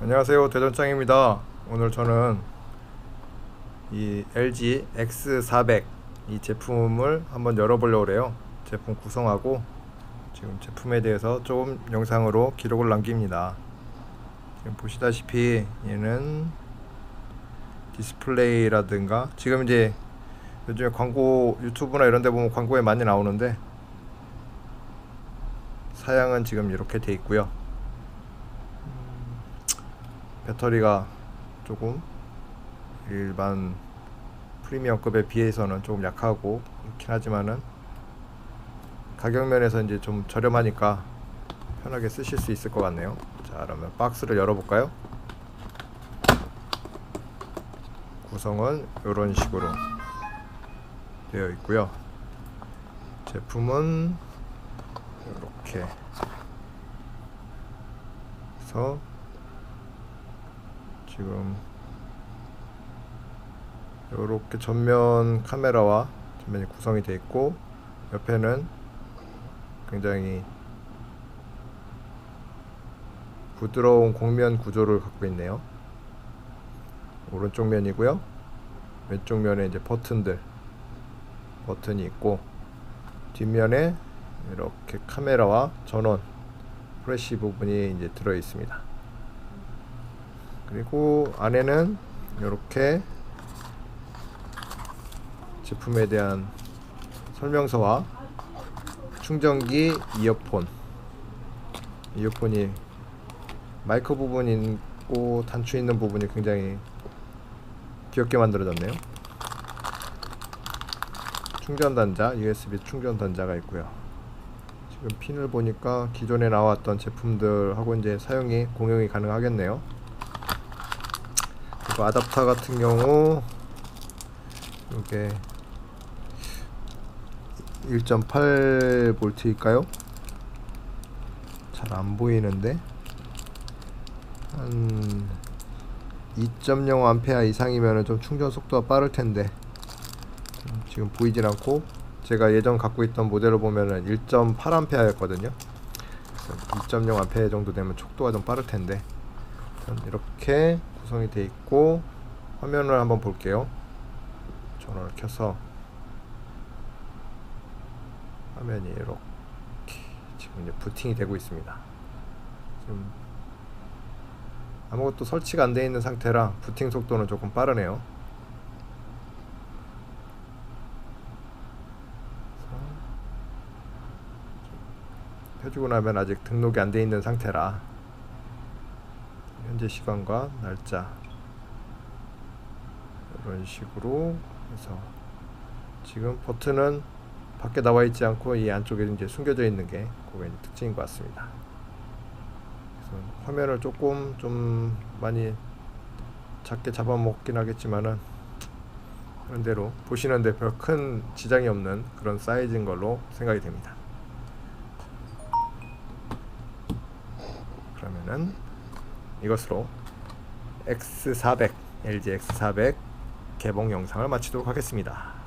안녕하세요. 대전장입니다. 오늘 저는 이 LG X400 이 제품을 한번 열어보려고 그래요. 제품 구성하고 지금 제품에 대해서 조금 영상으로 기록을 남깁니다. 지금 보시다시피 얘는 디스플레이라든가 지금 이제 요즘에 광고 유튜브나 이런 데 보면 광고에 많이 나오는데 사양은 지금 이렇게 돼 있고요 배터리가 조금 일반 프리미엄급에 비해서는 조금 약하고 그렇긴 하지만은 가격 면에서 이제 좀 저렴하니까 편하게 쓰실 수 있을 것 같네요. 자, 그러면 박스를 열어볼까요? 구성은 이런 식으로 되어 있고요. 제품은 이렇게 해서 지금 이렇게 전면 카메라와 전면이 구성이 되어 있고 옆에는 굉장히 부드러운 곡면 구조를 갖고 있네요. 오른쪽 면이고요. 왼쪽 면에 이제 버튼들 버튼이 있고 뒷면에 이렇게 카메라와 전원 프레시 부분이 이제 들어 있습니다. 그리고 안에는 이렇게 제품에 대한 설명서와 충전기 이어폰. 이어폰이 마이크 부분이 있고 단추 있는 부분이 굉장히 귀엽게 만들어졌네요. 충전 단자 USB 충전 단자가 있고요. 지금 핀을 보니까 기존에 나왔던 제품들하고 이제 사용이 공용이 가능하겠네요 그리고 아답터 같은 경우 이게 1.8V일까요? 잘 안 보이는데 한 2.0A 이상이면 좀 충전 속도가 빠를 텐데 음, 지금 보이진 않고 제가 예전 갖고 있던 모델을 보면은 1.8A였거든요. 2.0A 정도 되면 속도가 좀 빠를 텐데 이렇게 구성이 돼 있고 화면을 한번 볼게요. 전원을 켜서 화면이 이렇게 지금 이제 부팅이 되고 있습니다. 지금 아무것도 설치가 안 되어 있는 상태라 부팅 속도는 조금 빠르네요. 펴주고 나면 아직 등록이 안 돼 있는 상태라 현재 시간과 날짜 이런 식으로 해서 지금 버튼은 밖에 나와 있지 않고 이 안쪽에 이제 숨겨져 있는 게 그게 특징인 것 같습니다. 그래서 화면을 조금 좀 많이 작게 잡아먹긴 하겠지만은 그런 대로 보시는데 별 큰 지장이 없는 그런 사이즈인 걸로 생각이 됩니다. 그러면은 이것으로 X400 LG X400 개봉 영상을 마치도록 하겠습니다.